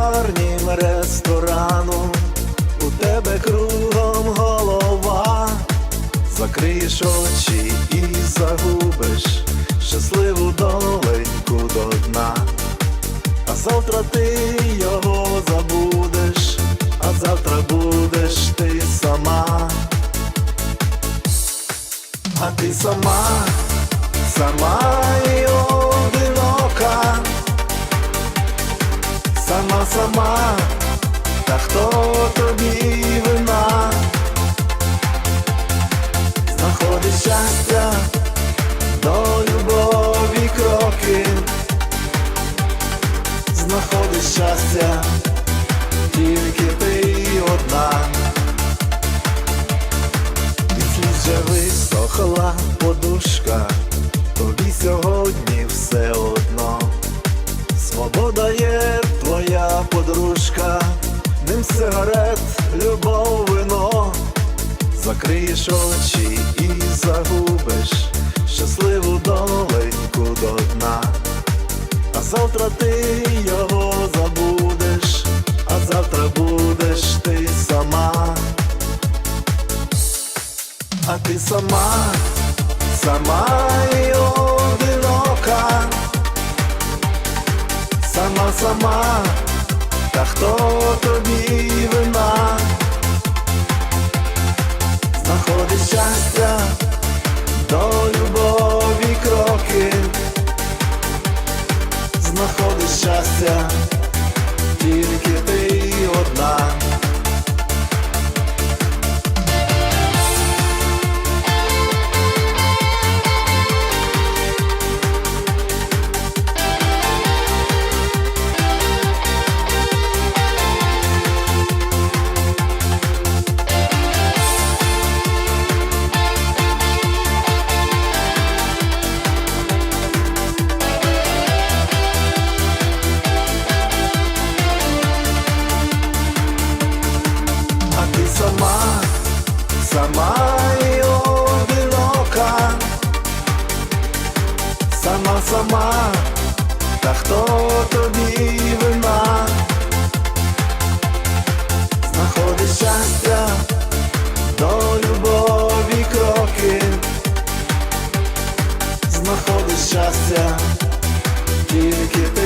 горнім ресторану, у тебе кругом голова, закриєш очі і загубиш щасливу доленьку до дна, а завтра ти його забудеш, а завтра будеш ти сама, а ти сама, сама. Тобі вина, знаходить щастя до любові кроки, знаходить щастя, тільки ти одна. Сліз вже висохла подушка, тобі сьогодні все одно. Свобода є дим сигарет, любов, вино. Закриєш очі і загубиш щасливу доленьку до дна. А завтра ти його забудеш, а завтра будеш ти сама. А ти сама, сама і одинока, сама, сама, та хто сама, сама, та хто тобі вина, знаходить щастя до любові кроки, знаходить щастя, тільки